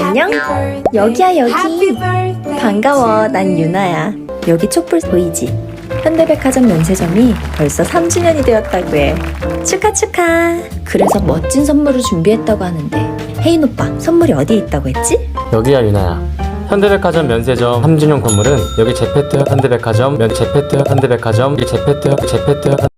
안녕? 여기야, 여기. 반가워, 난 유나야. 여기 촛불 보이지? 현대백화점 면세점이 벌써 3주년이 되었다고 해. 축하, 축하. 그래서 멋진 선물을 준비했다고 하는데, 혜인 오빠, 선물이 어디에 있다고 했지? 여기야 유나야 현대백화점 면세점 3주년 선물은 여기 제페트 현대백화점 면 제페트 현대백화점 이 제페트 제페트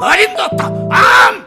어림도 없다. 암